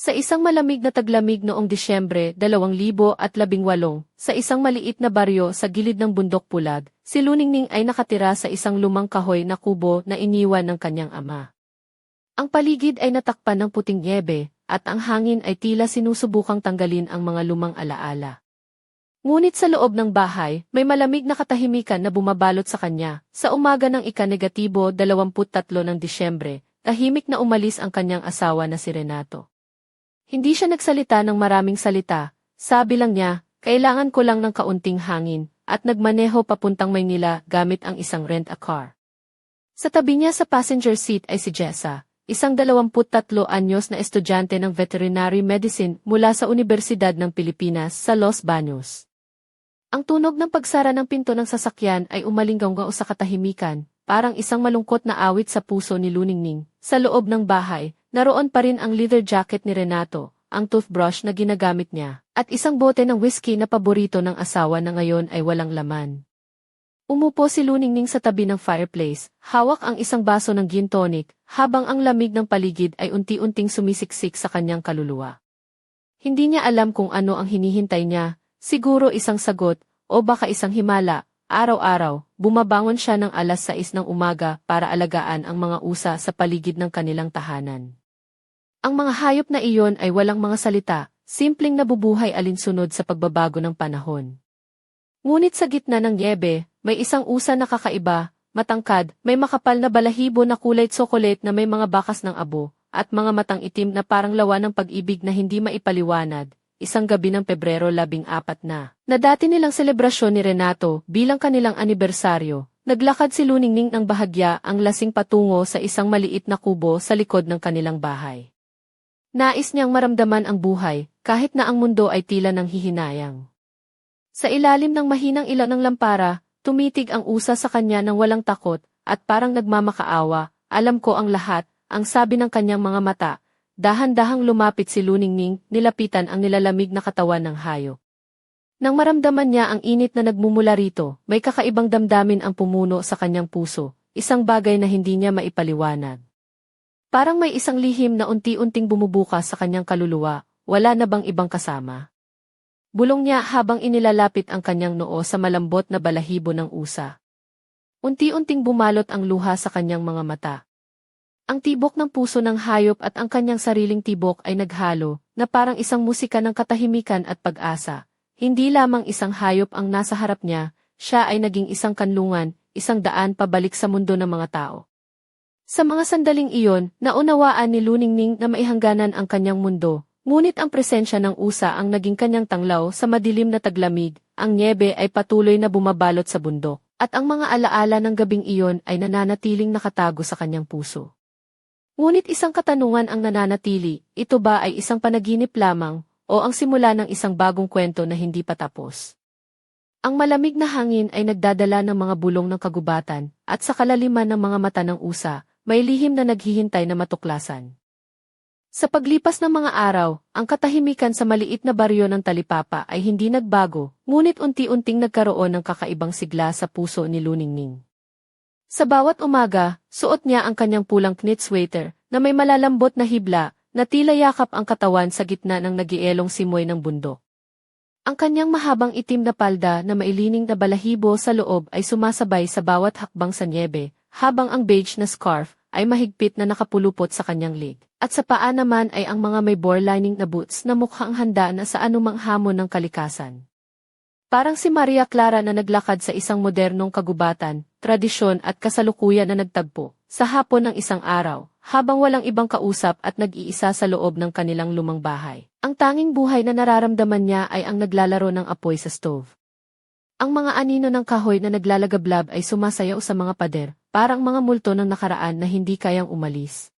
Sa isang malamig na taglamig noong Disyembre 2018, sa isang maliit na baryo sa gilid ng bundok pulag, si Luningning ay nakatira sa isang lumang kahoy na kubo na iniwan ng kanyang ama. Ang paligid ay natakpan ng puting niebe, at ang hangin ay tila sinusubukang tanggalin ang mga lumang alaala. Ngunit sa loob ng bahay, may malamig na katahimikan na bumabalot sa kanya. Sa umaga ng ika-negatibo 23 ng Disyembre, tahimik na umalis ang kanyang asawa na si Renato. Hindi siya nagsalita ng maraming salita, sabi lang niya, kailangan ko lang ng kaunting hangin, at nagmaneho papuntang Maynila gamit ang isang rent-a-car. Sa tabi niya sa passenger seat ay si Jessa, isang 23 anyos na estudyante ng veterinary medicine mula sa Universidad ng Pilipinas sa Los Baños. Ang tunog ng pagsara ng pinto ng sasakyan ay umalingganggaw sa katahimikan, parang isang malungkot na awit sa puso ni Luningning. Sa loob ng bahay, naroon pa rin ang leather jacket ni Renato, ang toothbrush na ginagamit niya, at isang bote ng whiskey na paborito ng asawa na ngayon ay walang laman. Umupo si Luningning sa tabi ng fireplace, hawak ang isang baso ng gin tonic, habang ang lamig ng paligid ay unti-unting sumisiksik sa kanyang kaluluwa. Hindi niya alam kung ano ang hinihintay niya, siguro isang sagot, o baka isang himala, araw-araw, bumabangon siya ng alas 6 ng umaga para alagaan ang mga usa sa paligid ng kanilang tahanan. Ang mga hayop na iyon ay walang mga salita, simpleng nabubuhay alinsunod sa pagbabago ng panahon. Ngunit sa gitna ng niebe, may isang usa na kakaiba, matangkad, may makapal na balahibo na kulay tsokolet na may mga bakas ng abo, at mga matang itim na parang lawa ng pag-ibig na hindi maipaliwanag, isang gabi ng Pebrero 14 na, na dati nilang selebrasyon ni Renato bilang kanilang anibersaryo, naglakad si Luningning ng bahagya ang lasing patungo sa isang maliit na kubo sa likod ng kanilang bahay. Nais niyang maramdaman ang buhay, kahit na ang mundo ay tila ng hihinayang. Sa ilalim ng mahinang ilan ng lampara, tumitig ang usa sa kanya ng walang takot, at parang nagmamakaawa, alam ko ang lahat, ang sabi ng kanyang mga mata, dahan-dahang lumapit si Luningning, nilapitan ang nilalamig na katawan ng hayop. Nang maramdaman niya ang init na nagmumula rito, may kakaibang damdamin ang pumuno sa kanyang puso, isang bagay na hindi niya maipaliwanag. Parang may isang lihim na unti-unting bumubukas sa kanyang kaluluwa, wala na bang ibang kasama? Bulong niya habang inilalapit ang kanyang noo sa malambot na balahibo ng usa. Unti-unting bumalot ang luha sa kanyang mga mata. Ang tibok ng puso ng hayop at ang kanyang sariling tibok ay naghalo, na parang isang musika ng katahimikan at pag-asa. Hindi lamang isang hayop ang nasa harap niya, siya ay naging isang kanlungan, isang daan pabalik sa mundo ng mga tao. Sa mga sandaling iyon, naunawaan ni Luningning na maihangganan ang kanyang mundo, ngunit ang presensya ng usa ang naging kanyang tanglaw sa madilim na taglamig, ang niebe ay patuloy na bumabalot sa bundok, at ang mga alaala ng gabing iyon ay nananatiling nakatago sa kanyang puso. Ngunit isang katanungan ang nananatili, ito ba ay isang panaginip lamang, o ang simula ng isang bagong kwento na hindi pa tapos? Ang malamig na hangin ay nagdadala ng mga bulong ng kagubatan, at sa kalaliman ng mga mata ng usa, may lihim na naghihintay na matuklasan. Sa paglipas ng mga araw, ang katahimikan sa maliit na baryo ng Talipapa ay hindi nagbago, ngunit unti-unting nagkaroon ng kakaibang sigla sa puso ni Luningning. Sa bawat umaga, suot niya ang kanyang pulang knit sweater na may malalambot na hibla na tila yakap ang katawan sa gitna ng nagielong simoy ng bundok. Ang kanyang mahabang itim na palda na mailining na balahibo sa loob ay sumasabay sa bawat hakbang sa niebe, habang ang beige na scarf ay mahigpit na nakapulupot sa kanyang leg. At sa paa naman ay ang mga may bore lining na boots na mukhang handa na sa anumang hamon ng kalikasan. Parang si Maria Clara na naglakad sa isang modernong kagubatan, tradisyon at kasalukuyan na nagtagpo, sa hapon ng isang araw, habang walang ibang kausap at nag-iisa sa loob ng kanilang lumang bahay. Ang tanging buhay na nararamdaman niya ay ang naglalaro ng apoy sa stove. Ang mga anino ng kahoy na naglalagablab ay sumasayaw sa mga pader, parang mga multo ng nakaraan na hindi kayang umalis.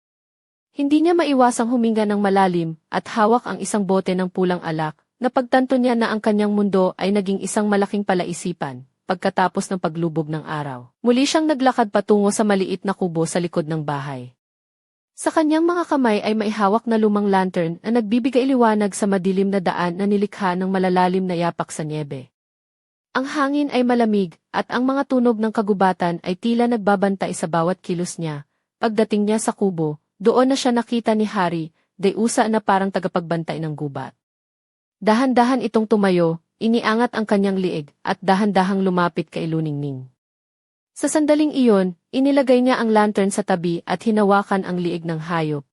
Hindi niya maiwasang huminga ng malalim at hawak ang isang bote ng pulang alak, na pagtanto niya na ang kanyang mundo ay naging isang malaking palaisipan, pagkatapos ng paglubog ng araw. Muli siyang naglakad patungo sa maliit na kubo sa likod ng bahay. Sa kanyang mga kamay ay maihawak na lumang lantern na nagbibigay liwanag sa madilim na daan na nilikha ng malalalim na yapak sa niebe. Ang hangin ay malamig, at ang mga tunog ng kagubatan ay tila nagbabantay sa bawat kilos niya. Pagdating niya sa kubo, doon na siya nakita ni Harry, dayusa na parang tagapagbantay ng gubat. Dahan-dahan itong tumayo, iniangat ang kanyang liig, at dahan-dahang lumapit kay Luningning. Sa sandaling iyon, inilagay niya ang lantern sa tabi at hinawakan ang liig ng hayop.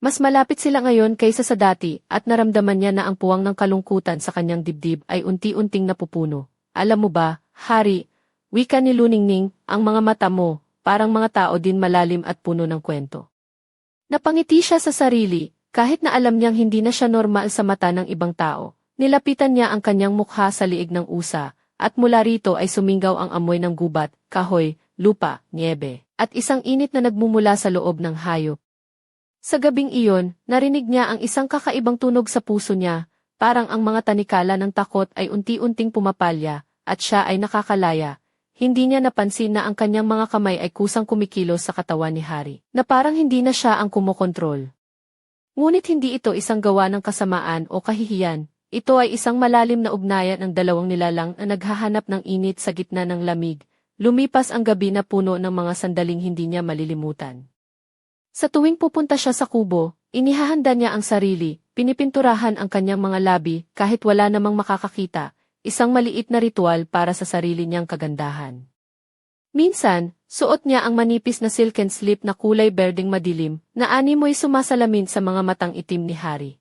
Mas malapit sila ngayon kaysa sa dati at naramdaman niya na ang puwang ng kalungkutan sa kanyang dibdib ay unti-unting napupuno. Alam mo ba, Hari, wika ni Luningning, ang mga mata mo, parang mga tao din malalim at puno ng kwento. Napangiti siya sa sarili, kahit na alam niyang hindi na siya normal sa mata ng ibang tao. Nilapitan niya ang kanyang mukha sa liig ng usa, at mula rito ay sumingaw ang amoy ng gubat, kahoy, lupa, niebe, at isang init na nagmumula sa loob ng hayop. Sa gabing iyon, narinig niya ang isang kakaibang tunog sa puso niya, parang ang mga tanikala ng takot ay unti-unting pumapalya, at siya ay nakakalaya. Hindi niya napansin na ang kanyang mga kamay ay kusang kumikilos sa katawan ni Hari, na parang hindi na siya ang kumokontrol. Ngunit hindi ito isang gawa ng kasamaan o kahihiyan, ito ay isang malalim na ugnayan ng dalawang nilalang na naghahanap ng init sa gitna ng lamig. Lumipas ang gabi na puno ng mga sandaling hindi niya malilimutan. Sa tuwing pupunta siya sa kubo, inihahanda niya ang sarili, pinipinturahan ang kanyang mga labi kahit wala namang makakakita, isang maliit na ritual para sa sarili niyang kagandahan. Minsan, suot niya ang manipis na silken slip na kulay berdeng madilim, na animoy sumasalamin sa mga matang itim ni Hari.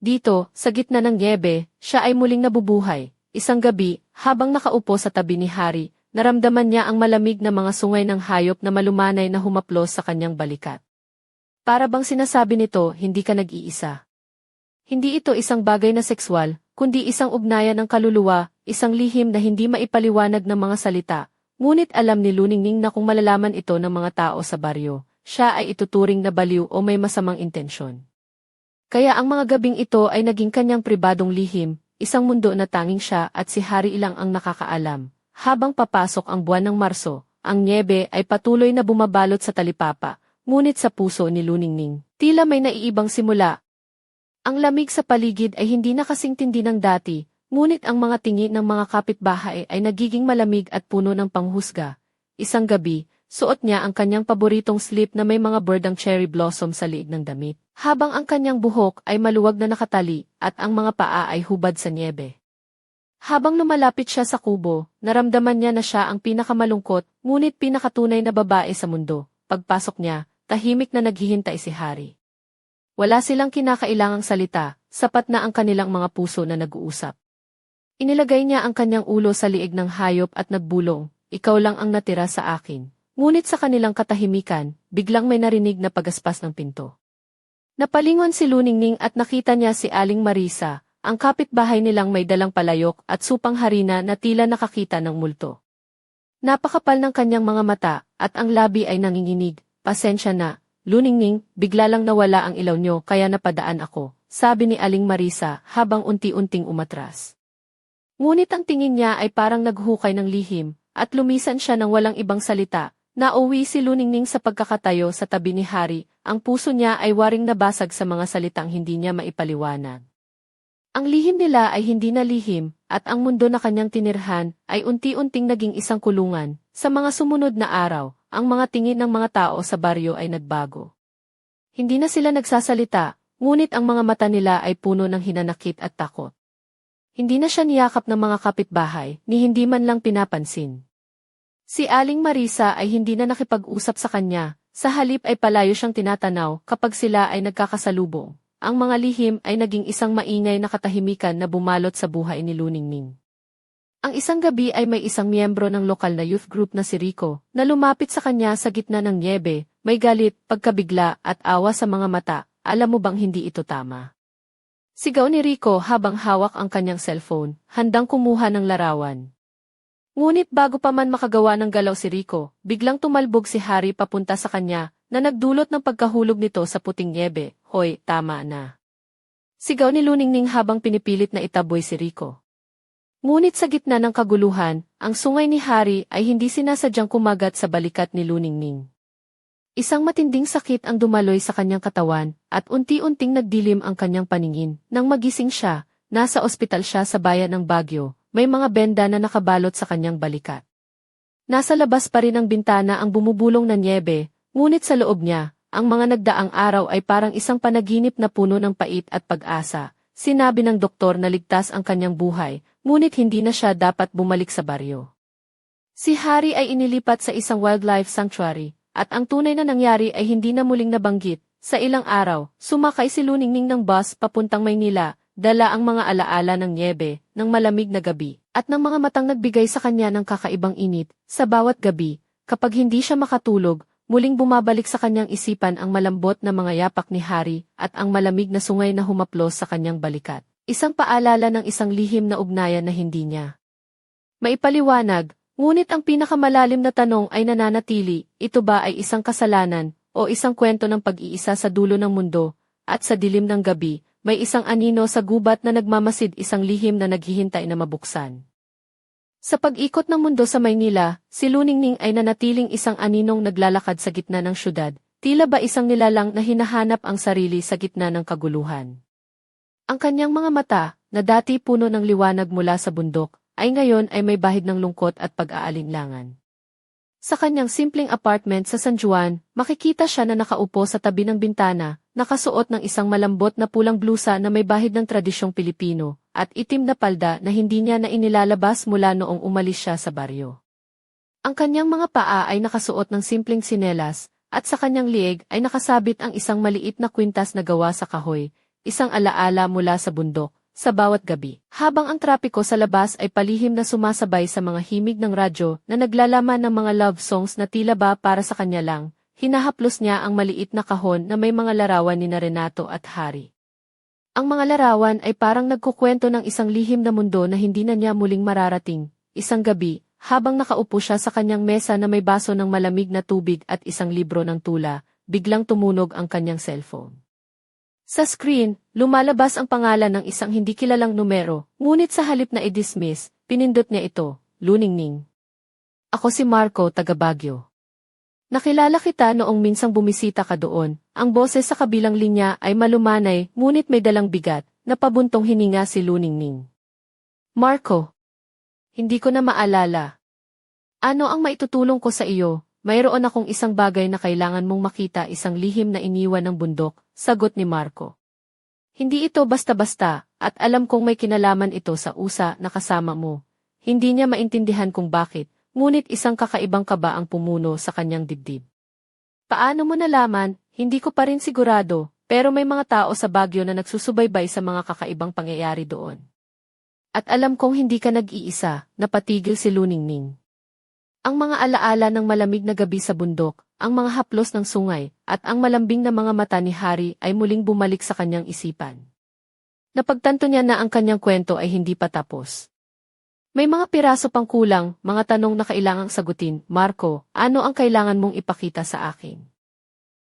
Dito, sa gitna ng niebe, siya ay muling nabubuhay. Isang gabi, habang nakaupo sa tabi ni Hari, naramdaman niya ang malamig na mga sungay ng hayop na malumanay na humaplos sa kanyang balikat. Para bang sinasabi nito, hindi ka nag-iisa. Hindi ito isang bagay na sexual, kundi isang ugnayan ng kaluluwa, isang lihim na hindi maipaliwanag ng mga salita, ngunit alam ni Luningning na kung malalaman ito ng mga tao sa baryo, siya ay ituturing na baliw o may masamang intensyon. Kaya ang mga gabing ito ay naging kanyang pribadong lihim, isang mundo na tanging siya at si Hari ilang ang nakakaalam. Habang papasok ang buwan ng Marso, ang niebe ay patuloy na bumabalot sa talipapa, ngunit sa puso ni Luningning, tila may naiibang simula. Ang lamig sa paligid ay hindi na kasing tindi ng dati, ngunit ang mga tingin ng mga kapitbahay ay nagiging malamig at puno ng panghusga. Isang gabi, suot niya ang kanyang paboritong slip na may mga bordang cherry blossom sa liig ng damit, habang ang kanyang buhok ay maluwag na nakatali at ang mga paa ay hubad sa niebe. Habang lumalapit siya sa kubo, naramdaman niya na siya ang pinakamalungkot, ngunit pinakatunay na babae sa mundo. Pagpasok niya, tahimik na naghihintay si Hari. Wala silang kinakailangang salita, sapat na ang kanilang mga puso na nag-uusap. Inilagay niya ang kanyang ulo sa liig ng hayop at nagbulong, ikaw lang ang natira sa akin. Ngunit sa kanilang katahimikan, biglang may narinig na pagaspas ng pinto. Napalingon si Luningning at nakita niya si Aling Marisa, ang kapitbahay nilang may dalang palayok at supang harina na tila nakakita ng multo. Napakapal ng kanyang mga mata, at ang labi ay nanginginig, pasensya na, Luningning, bigla lang nawala ang ilaw nyo kaya napadaan ako, sabi ni Aling Marisa habang unti-unting umatras. Ngunit ang tingin niya ay parang naghukay ng lihim, at lumisan siya ng walang ibang salita, Nauwi si Luningning sa pagkakatayo sa tabi ni Hari, ang puso niya ay waring nabasag sa mga salitang hindi niya maipaliwanag. Ang lihim nila ay hindi na lihim, at ang mundo na kanyang tinirhan ay unti-unting naging isang kulungan. Sa mga sumunod na araw, ang mga tingin ng mga tao sa baryo ay nagbago. Hindi na sila nagsasalita, ngunit ang mga mata nila ay puno ng hinanakit at takot. Hindi na siya niyakap ng mga kapitbahay, ni hindi man lang pinapansin. Si Aling Marisa ay hindi na nakipag-usap sa kanya, sa halip ay palayo siyang tinatanaw kapag sila ay nagkakasalubong. Ang mga lihim ay naging isang maingay na katahimikan na bumalot sa buhay ni Luningning. Ang isang gabi ay may isang miyembro ng lokal na youth group na si Rico, na lumapit sa kanya sa gitna ng niebe, may galit, pagkabigla at awa sa mga mata, alam mo bang hindi ito tama? Sigaw ni Rico habang hawak ang kanyang cellphone, handang kumuha ng larawan. Ngunit bago pa man makagawa ng galaw si Rico, biglang tumalbog si Harry papunta sa kanya, na nagdulot ng pagkahulog nito sa puting niebe, hoy, tama na. Sigaw ni Luningning habang pinipilit na itaboy si Rico. Ngunit sa gitna ng kaguluhan, ang sungay ni Harry ay hindi sinasadyang kumagat sa balikat ni Luningning. Isang matinding sakit ang dumaloy sa kanyang katawan, at unti-unting nagdilim ang kanyang paningin. Nang magising siya, nasa ospital siya sa bayan ng Baguio, may mga benda na nakabalot sa kanyang balikat. Nasa labas pa rin ang bintana ang bumubulong na niebe, ngunit sa loob niya, ang mga nagdaang araw ay parang isang panaginip na puno ng pait at pag-asa. Sinabi ng doktor na ligtas ang kanyang buhay, ngunit hindi na siya dapat bumalik sa baryo. Si Harry ay inilipat sa isang wildlife sanctuary, at ang tunay na nangyari ay hindi na muling nabanggit. Sa ilang araw, sumakay si Luningning ng bus papuntang Maynila, dala ang mga alaala ng niebe, ng malamig na gabi, at ng mga matang nagbigay sa kanya ng kakaibang init, sa bawat gabi, kapag hindi siya makatulog, muling bumabalik sa kanyang isipan ang malambot na mga yapak ni Harry at ang malamig na sungay na humaplos sa kanyang balikat. Isang paalala ng isang lihim na ugnayan na hindi niya. Maipaliwanag, ngunit ang pinakamalalim na tanong ay nananatili, ito ba ay isang kasalanan o isang kwento ng pag-iisa sa dulo ng mundo, at sa dilim ng gabi, may isang anino sa gubat na nagmamasid isang lihim na naghihintay na mabuksan. Sa pag-ikot ng mundo sa Maynila, si Luningning ay nanatiling isang aninong naglalakad sa gitna ng syudad, tila ba isang nilalang na hinahanap ang sarili sa gitna ng kaguluhan. Ang kanyang mga mata, na dati puno ng liwanag mula sa bundok, ay ngayon ay may bahid ng lungkot at pag-aalinlangan. Sa kanyang simpleng apartment sa San Juan, makikita siya na nakaupo sa tabi ng bintana, nakasuot ng isang malambot na pulang blusa na may bahid ng tradisyong Pilipino, at itim na palda na hindi niya na inilalabas mula noong umalis siya sa baryo. Ang kanyang mga paa ay nakasuot ng simpleng sinelas, at sa kanyang lieg ay nakasabit ang isang maliit na kwintas na gawa sa kahoy, isang alaala mula sa bundok, sa bawat gabi. Habang ang trapiko sa labas ay palihim na sumasabay sa mga himig ng radyo na naglalaman ng mga love songs na tila ba para sa kanya lang, hinahaplos niya ang maliit na kahon na may mga larawan ni na Renato at Harry. Ang mga larawan ay parang nagkukwento ng isang lihim na mundo na hindi na niya muling mararating. Isang gabi, habang nakaupo siya sa kanyang mesa na may baso ng malamig na tubig at isang libro ng tula, biglang tumunog ang kanyang cellphone. Sa screen, lumalabas ang pangalan ng isang hindi kilalang numero, ngunit sa halip na i-dismiss, pinindot niya ito, Luningning. Ako si Marco, taga Baguio. Nakilala kita noong minsang bumisita ka doon, ang boses sa kabilang linya ay malumanay ngunit may dalang bigat, na pabuntong hininga si Luningning. Marco. Hindi ko na maalala. Ano ang maitutulong ko sa iyo? Mayroon akong isang bagay na kailangan mong makita isang lihim na iniwan ng bundok, sagot ni Marco. Hindi ito basta-basta, at alam kong may kinalaman ito sa usa na kasama mo. Hindi niya maintindihan kung bakit, ngunit isang kakaibang kaba ang pumuno sa kanyang dibdib. Paano mo nalaman, hindi ko pa rin sigurado, pero may mga tao sa Baguio na nagsusubaybay sa mga kakaibang pangyayari doon. At alam kong hindi ka nag-iisa, napatigil si Luningning. Ang mga alaala ng malamig na gabi sa bundok, ang mga haplos ng sungay, at ang malambing na mga mata ni Harry ay muling bumalik sa kanyang isipan. Napagtanto niya na ang kanyang kwento ay hindi pa tapos. May mga piraso pang kulang, mga tanong na kailangang sagutin, Marco, ano ang kailangan mong ipakita sa akin?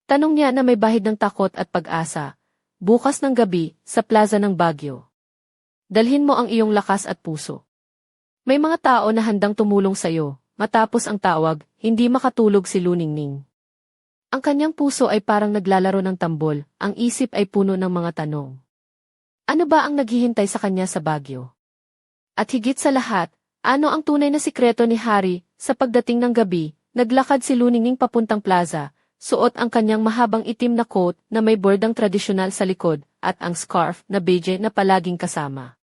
Tanong niya na may bahid ng takot at pag-asa. Bukas ng gabi, sa plaza ng Baguio. Dalhin mo ang iyong lakas at puso. May mga tao na handang tumulong sa'yo, Matapos ang tawag, hindi makatulog si Luningning. Ang kanyang puso ay parang naglalaro ng tambol, ang isip ay puno ng mga tanong. Ano ba ang naghihintay sa kanya sa Baguio? At higit sa lahat, ano ang tunay na sikreto ni Harry, sa pagdating ng gabi, naglakad si Luningning papuntang plaza, suot ang kanyang mahabang itim na coat na may bordang tradisyonal sa likod, at ang scarf na beige na palaging kasama.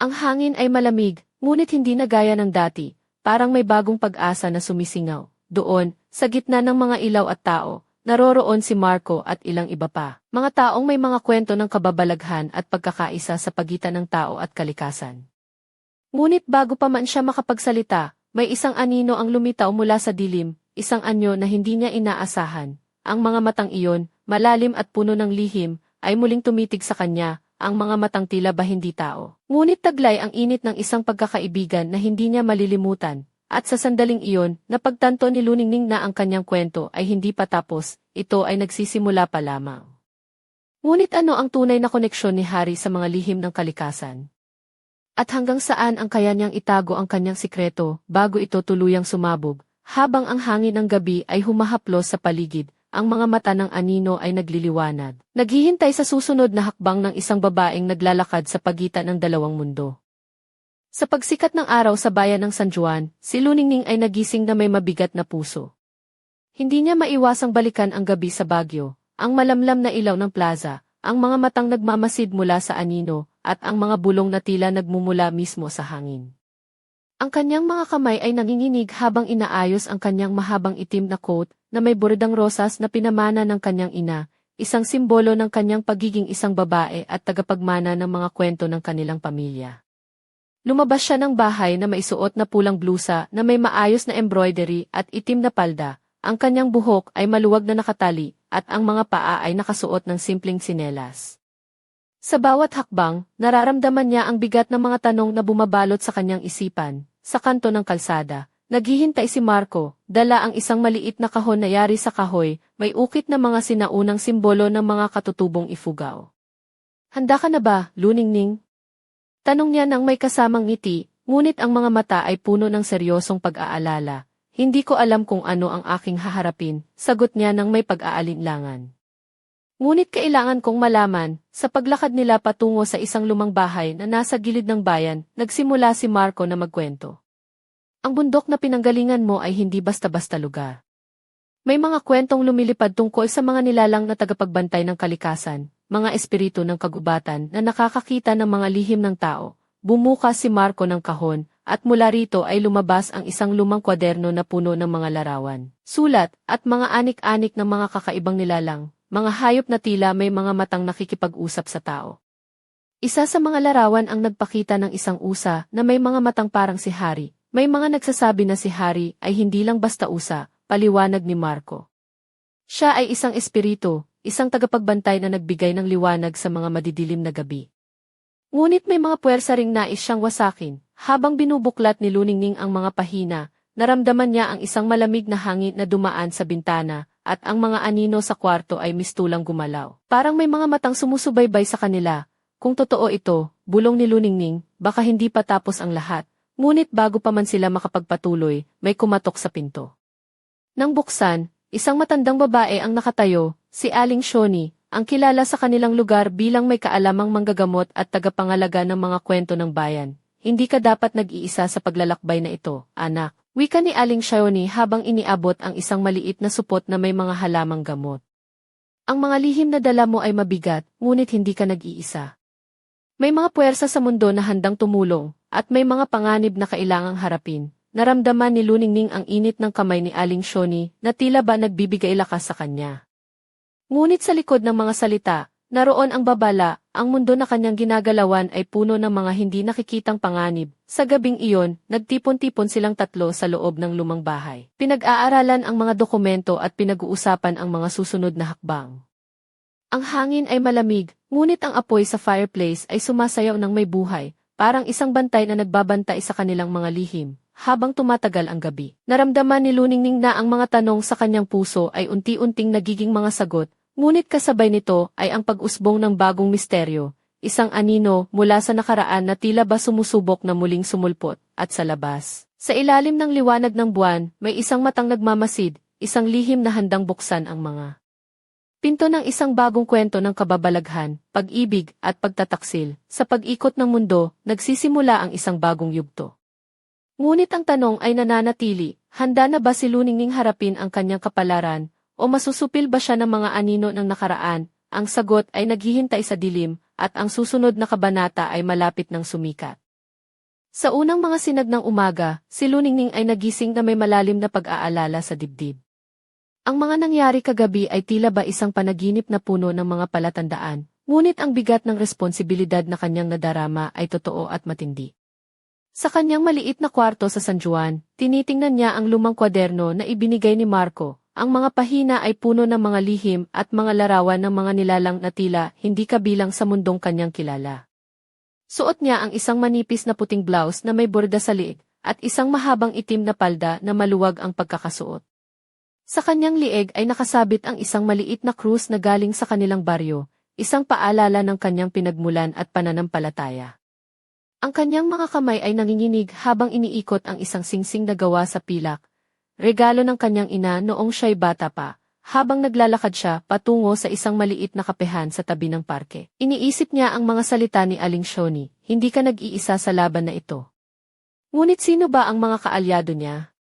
Ang hangin ay malamig, ngunit hindi na gaya ng dati, parang may bagong pag-asa na sumisingaw. Doon, sa gitna ng mga ilaw at tao, naroroon si Marco at ilang iba pa. Mga taong may mga kwento ng kababalaghan at pagkakaisa sa pagitan ng tao at kalikasan. Ngunit bago pa man siya makapagsalita, may isang anino ang lumitaw mula sa dilim, isang anyo na hindi niya inaasahan. Ang mga matang iyon, malalim at puno ng lihim, ay muling tumitig sa kanya, ang mga matang tila ba hindi tao. Ngunit taglay ang init ng isang pagkakaibigan na hindi niya malilimutan, at sa sandaling iyon, napagtanto ni Luningning na ang kanyang kwento ay hindi pa tapos, ito ay nagsisimula pa lamang. Ngunit ano ang tunay na koneksyon ni Harry sa mga lihim ng kalikasan? At hanggang saan ang kaya niyang itago ang kanyang sikreto bago ito tuluyang sumabog, habang ang hangin ng gabi ay humahaplos sa paligid, ang mga mata ng anino ay nagliliwanag. Naghihintay sa susunod na hakbang ng isang babaeng naglalakad sa pagitan ng dalawang mundo. Sa pagsikat ng araw sa bayan ng San Juan, si Luningning ay nagising na may mabigat na puso. Hindi niya maiwasang balikan ang gabi sa Baguio, ang malamlam na ilaw ng plaza, ang mga matang nagmamasid mula sa anino, at ang mga bulong na tila nagmumula mismo sa hangin. Ang kanyang mga kamay ay nanginginig habang inaayos ang kanyang mahabang itim na coat na may bordang rosas na pinamana ng kanyang ina, isang simbolo ng kanyang pagiging isang babae at tagapagmana ng mga kwento ng kanilang pamilya. Lumabas siya ng bahay na maisuot na pulang blusa na may maayos na embroidery at itim na palda, ang kanyang buhok ay maluwag na nakatali, at ang mga paa ay nakasuot ng simpleng sinelas. Sa bawat hakbang, nararamdaman niya ang bigat ng mga tanong na bumabalot sa kanyang isipan. Sa kanto ng kalsada, naghihintay si Marco, dala ang isang maliit na kahon na yari sa kahoy, may ukit na mga sinaunang simbolo ng mga katutubong ifugaw. Handa ka na ba, Luningning? Tanong niya nang may kasamang ngiti, ngunit ang mga mata ay puno ng seryosong pag-aalala. Hindi ko alam kung ano ang aking haharapin, sagot niya nang may pag-aalinlangan. Ngunit kailangan kong malaman, sa paglakad nila patungo sa isang lumang bahay na nasa gilid ng bayan, nagsimula si Marco na magkwento. Ang bundok na pinanggalingan mo ay hindi basta-basta lugar. May mga kwentong lumilipad tungkol sa mga nilalang na tagapagbantay ng kalikasan, mga espiritu ng kagubatan na nakakakita ng mga lihim ng tao. Bumukas si Marco ng kahon, at mula rito ay lumabas ang isang lumang kwaderno na puno ng mga larawan, sulat, at mga anik-anik ng mga kakaibang nilalang, mga hayop na tila may mga matang nakikipag-usap sa tao. Isa sa mga larawan ang nagpakita ng isang usa na may mga matang parang si Hari. May mga nagsasabi na si Hari ay hindi lang basta usa, paliwanag ni Marco. Siya ay isang espiritu, isang tagapagbantay na nagbigay ng liwanag sa mga madidilim na gabi. Ngunit may mga puwersa ring nais siyang wasakin, habang binubuklat ni Luningning ang mga pahina, naramdaman niya ang isang malamig na hangin na dumaan sa bintana, at ang mga anino sa kwarto ay mistulang gumalaw. Parang may mga matang sumusubaybay sa kanila. Kung totoo ito, bulong ni Luningning, baka hindi pa tapos ang lahat. Ngunit bago pa man sila makapagpatuloy, may kumatok sa pinto. Nang buksan, isang matandang babae ang nakatayo, si Aling Shoni, ang kilala sa kanilang lugar bilang may kaalamang manggagamot at tagapangalaga ng mga kwento ng bayan. Hindi ka dapat nag-iisa sa paglalakbay na ito, anak. Wika ni Aling Shoni habang iniabot ang isang maliit na supot na may mga halamang gamot. Ang mga lihim na dala mo ay mabigat, ngunit hindi ka nag-iisa. May mga puwersa sa mundo na handang tumulong, at may mga panganib na kailangang harapin. Naramdaman ni Luningning ang init ng kamay ni Aling Shoni na tila ba nagbibigay lakas sa kanya. Ngunit sa likod ng mga salita, naroon ang babala, ang mundo na kanyang ginagalawan ay puno ng mga hindi nakikitang panganib. Sa gabing iyon, nagtipon-tipon silang tatlo sa loob ng lumang bahay. Pinag-aaralan ang mga dokumento at pinag-uusapan ang mga susunod na hakbang. Ang hangin ay malamig, ngunit ang apoy sa fireplace ay sumasayaw ng may buhay, parang isang bantay na nagbabantay sa kanilang mga lihim. Habang tumatagal ang gabi, naramdaman ni Luningning na ang mga tanong sa kanyang puso ay unti-unting nagiging mga sagot, ngunit kasabay nito ay ang pag-usbong ng bagong misteryo, isang anino mula sa nakaraan na tila ba sumusubok na muling sumulpot, at sa labas. Sa ilalim ng liwanag ng buwan, may isang matang nagmamasid, isang lihim na handang buksan ang mga Pinto ng isang bagong kwento ng kababalaghan, pag-ibig, at pagtataksil. Sa pag-ikot ng mundo, nagsisimula ang isang bagong yugto. Ngunit ang tanong ay nananatili, handa na ba si Luningning harapin ang kanyang kapalaran, o masusupil ba siya ng mga anino ng nakaraan? Ang sagot ay naghihintay sa dilim, at ang susunod na kabanata ay malapit ng sumikat. Sa unang mga sinag ng umaga, si Luningning ay nagising na may malalim na pag-aalala sa dibdib. Ang mga nangyari kagabi ay tila ba isang panaginip na puno ng mga palatandaan, ngunit ang bigat ng responsibilidad na kanyang nadarama ay totoo at matindi. Sa kanyang maliit na kwarto sa San Juan, tinitingnan niya ang lumang kwaderno na ibinigay ni Marco. Ang mga pahina ay puno ng mga lihim at mga larawan ng mga nilalang na tila hindi kabilang sa mundong kanyang kilala. Suot niya ang isang manipis na puting blouse na may borda sa liig at isang mahabang itim na palda na maluwag ang pagkakasuot. Sa kanyang lieg ay nakasabit ang isang maliit na krus na galing sa kanilang baryo, isang paalala ng kanyang pinagmulan at pananampalataya. Ang kanyang mga kamay ay nanginginig habang iniikot ang isang singsing na gawa sa pilak, regalo ng kanyang ina noong siya'y bata pa, habang naglalakad siya patungo sa isang maliit na kapehan sa tabi ng parke. Iniisip niya ang mga salita ni Aling Shoni, hindi ka nag-iisa sa laban na ito. Ngunit sino ba ang mga kaalyado niya?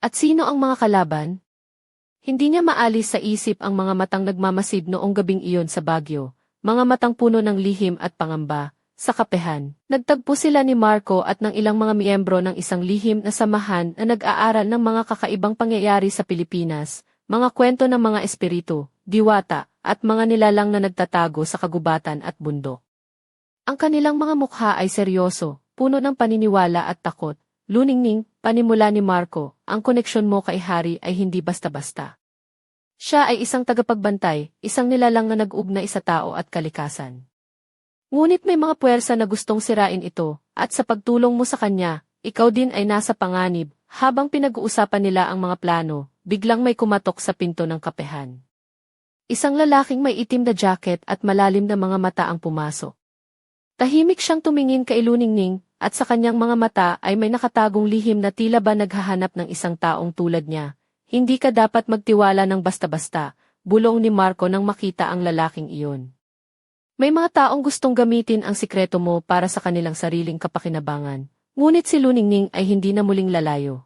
At sino ang mga kalaban? Hindi niya maalis sa isip ang mga matang nagmamasid noong gabing iyon sa Baguio, mga matang puno ng lihim at pangamba. Sa kapehan, nagtagpo sila ni Marco at ng ilang mga miyembro ng isang lihim na samahan na nag-aaral ng mga kakaibang pangyayari sa Pilipinas, mga kwento ng mga espiritu, diwata, at mga nilalang na nagtatago sa kagubatan at bundok. Ang kanilang mga mukha ay seryoso, puno ng paniniwala at takot. Luningning, panimula ni Marco, ang koneksyon mo kay Hari ay hindi basta-basta. Siya ay isang tagapagbantay, isang nilalang na nag-ugnay sa tao at kalikasan. Ngunit may mga puwersa na gustong sirain ito, at sa pagtulong mo sa kanya, ikaw din ay nasa panganib, habang pinag-uusapan nila ang mga plano, biglang may kumatok sa pinto ng kapehan. Isang lalaking may itim na jacket at malalim na mga mata ang pumasok. Tahimik siyang tumingin kay Luningning, at sa kanyang mga mata ay may nakatagong lihim na tila ba naghahanap ng isang taong tulad niya. Hindi ka dapat magtiwala ng basta-basta, bulong ni Marco nang makita ang lalaking iyon. May mga taong gustong gamitin ang sikreto mo para sa kanilang sariling kapakinabangan, ngunit si Luningning ay hindi na muling lalayo.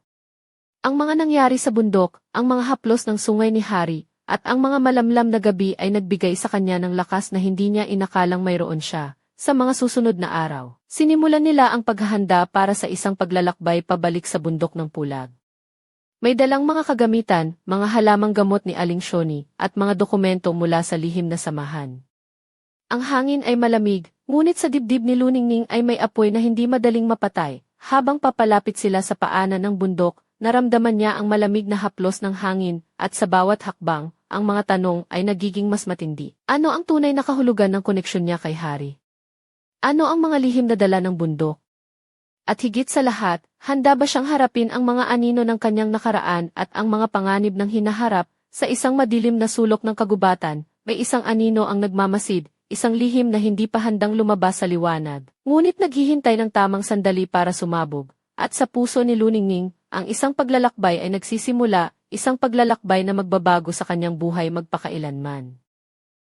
Ang mga nangyari sa bundok, ang mga haplos ng sungay ni Hari, at ang mga malamlam na gabi ay nagbigay sa kanya ng lakas na hindi niya inakalang mayroon siya. Sa mga susunod na araw, sinimulan nila ang paghahanda para sa isang paglalakbay pabalik sa bundok ng pulag. May dalang mga kagamitan, mga halamang gamot ni Aling Shoni, at mga dokumento mula sa lihim na samahan. Ang hangin ay malamig, ngunit sa dibdib ni Luningning ay may apoy na hindi madaling mapatay. Habang papalapit sila sa paanan ng bundok, naramdaman niya ang malamig na haplos ng hangin, at sa bawat hakbang, ang mga tanong ay nagiging mas matindi. Ano ang tunay na kahulugan ng koneksyon niya kay Hari? Ano ang mga lihim na dala ng bundok? At higit sa lahat, handa ba siyang harapin ang mga anino ng kanyang nakaraan at ang mga panganib ng hinaharap sa isang madilim na sulok ng kagubatan, may isang anino ang nagmamasid, isang lihim na hindi pa handang lumabas sa liwanag. Ngunit naghihintay ng tamang sandali para sumabog, at sa puso ni Luningning, ang isang paglalakbay ay nagsisimula, isang paglalakbay na magbabago sa kanyang buhay magpakailanman.